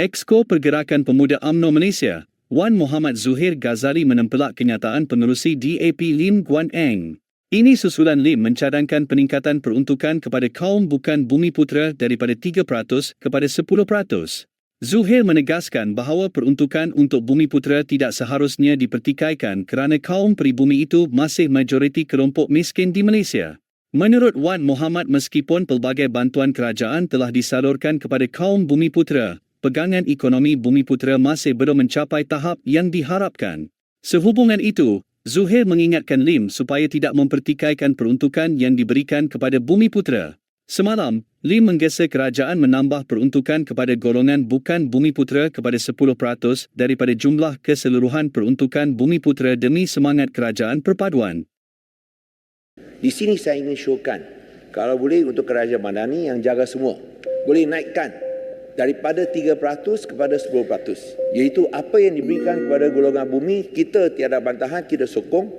Exco Pergerakan Pemuda UMNO Malaysia, Wan Muhammad Zuhair Ghazali menempelak kenyataan penerusi DAP Lim Guan Eng. Ini susulan Lim mencadangkan peningkatan peruntukan kepada kaum bukan bumi putera daripada 3% kepada 10%. Zuhair menegaskan bahawa peruntukan untuk bumi putera tidak seharusnya dipertikaikan kerana kaum peribumi itu masih majoriti kelompok miskin di Malaysia. Menurut Wan Muhammad meskipun pelbagai bantuan kerajaan telah disalurkan kepada kaum bumi putera, pegangan ekonomi bumi putera masih belum mencapai tahap yang diharapkan. Sehubungan itu, Zuhair mengingatkan Lim supaya tidak mempertikaikan peruntukan yang diberikan kepada bumi putera. Semalam, Lim menggesa kerajaan menambah peruntukan kepada golongan bukan bumi putera kepada 10% daripada jumlah keseluruhan peruntukan bumi putera demi semangat kerajaan perpaduan. Di sini saya ingin showkan kalau boleh untuk kerajaan Madani yang jaga semua boleh naikkan daripada 3% kepada 10%. Iaitu apa yang diberikan kepada golongan bumi, kita tiada bantahan, kita sokong.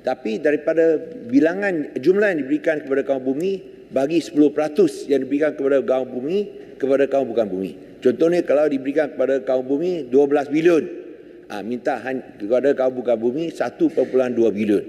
Tapi daripada bilangan jumlah yang diberikan kepada kaum bumi, bagi 10% yang diberikan kepada kaum bumi, kepada kaum bukan bumi. Contohnya kalau diberikan kepada kaum bumi 12 bilion, ha, minta kepada kaum bukan bumi 1.2 bilion.